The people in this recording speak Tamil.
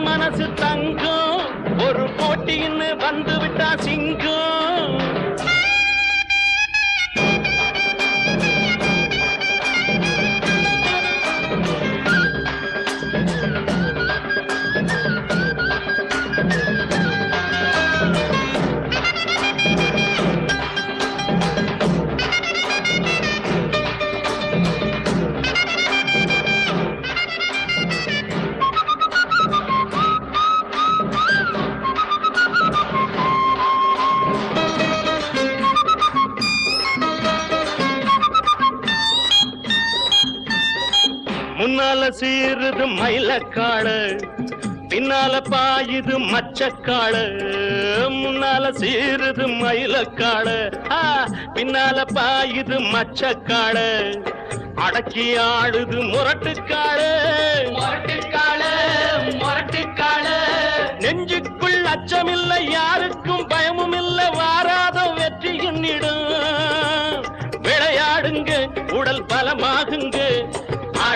மனசு தங்கம். ஒரு போட்டின்னு வந்து விட்டா சிங்கம். முன்னால சீருது மயிலக்காடு பின்னால பாயுது மச்சக்காடு முன்னால சீருது மயிலக்காடு பின்னால பாயுது மச்சக்காடு அடக்கி ஆடுது முரட்டுக்காடு முரட்டுக்காளு முரட்டுக்காளு. நெஞ்சுக்குள் அச்சமில்லை யாருக்கும் பயமும் இல்லை வாராத வெற்றி என்னிடும் விளையாடுங்க உடல் பலமாகுங்க